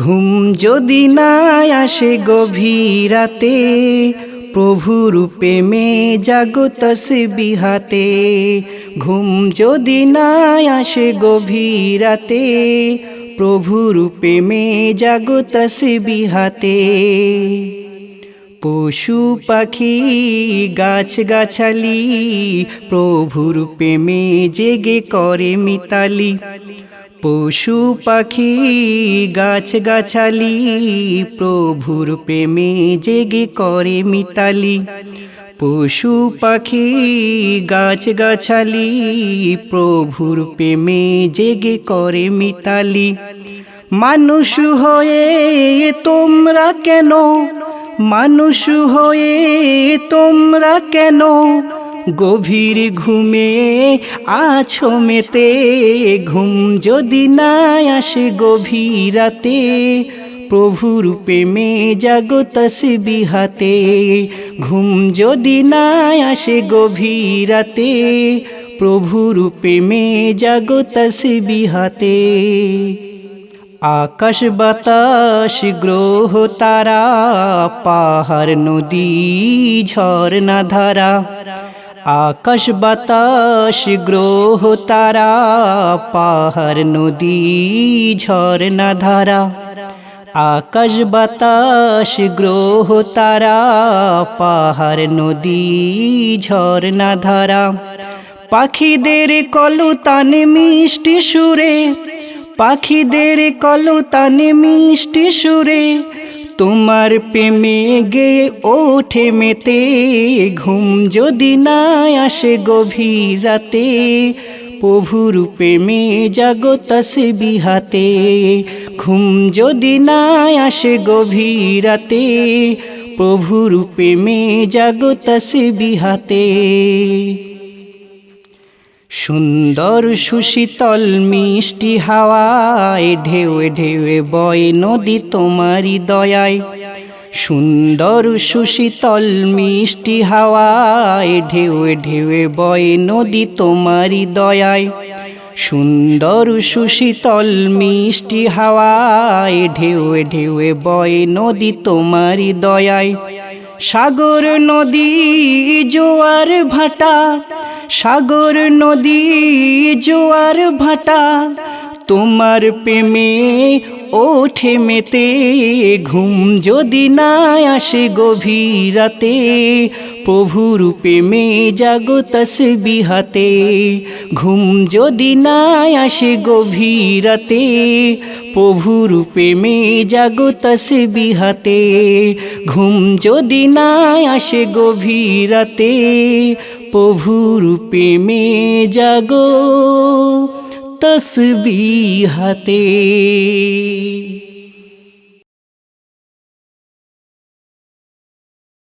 ঘুম যদি না আসে গভীরাতে প্রভুর প্রেমে জাগত বিহাতে ঘুম যদি না আসে গভীরাতে প্রভুর প্রেমে জাগত বিহাতে পশু পাখি, গাছ গাছালি প্রভুর প্রেমে জেগে করে মিতালি। পশু পাখি, গাছ গাছালি, প্রভুর প্রেমে জেগে করে মিতালি। পশু পাখি, গাছ গাছালি, প্রভুর প্রেমে জেগে করে মিতালি। মানুষ হয়ে তোমরা কেন? মানুষ হয়ে তোমরা কেন? গভীর ঘুমে আছো মেতে, ঘুম যদি না আসে গভীরাতে প্রভুর প্রেমে জাগত বিহাতে ঘুম যদি না আসে গভীরাতে প্রভুর প্রেমে জাগত বিহাতে আকাশ বাতাস, গ্রহ তারা, পাহাড়, নদী, ঝর্ণা ধারা আকাশ বাতাস, গ্রহ, তারা, পাহাড়, নদী, ঝর্ণা, ধারা। আকাশ বাতাস, গ্রহ, তারা, পাহাড়, নদী, ঝর্ণা, ধারা। পাখিদের কলতানে মিষ্টি সুরে, পাখিদের কলতানে মিষ্টি সুরে তোমার প্রেমে গে ওঠে মেতে, ঘুম যদি না আসে গভীর রাতে, প্রভুর প্রেমে জাগত বিহাতে ঘুম যদি না আসে গভীর রাতে, প্রভুর প্রেমে জাগত বিহাতে সুন্দর সুশীতল মিষ্টি হাওয়ায়, ঢেউ ঢেউ বয় নদী তোমারি দয়ায়। সুন্দর সুশীতল মিষ্টি হাওয়ায়, ঢেউ ঢেউ বয় নদী তোমারি দয়ায়। সুন্দর সুশীতল মিষ্টি হাওয়ায়, ঢেউ ঢেউ বয় নদী তোমারি দয়ায়। সাগর নদী জোয়ার ভাটা সাগর নদী, জোয়ার ভাটা, তোমার প্রেমে ওঠে মেতে, ঘুম যদি না আসে গভীরাতে প্রভুর প্রেমে জাগত বিহাতে ঘুম যদি না আসে গভীরাতে প্রভুর প্রেমে জাগত বিহাতে ঘুম যদি না আসে গভীরাতে প্রভুর প্রেমে জাগো তসবিহাতে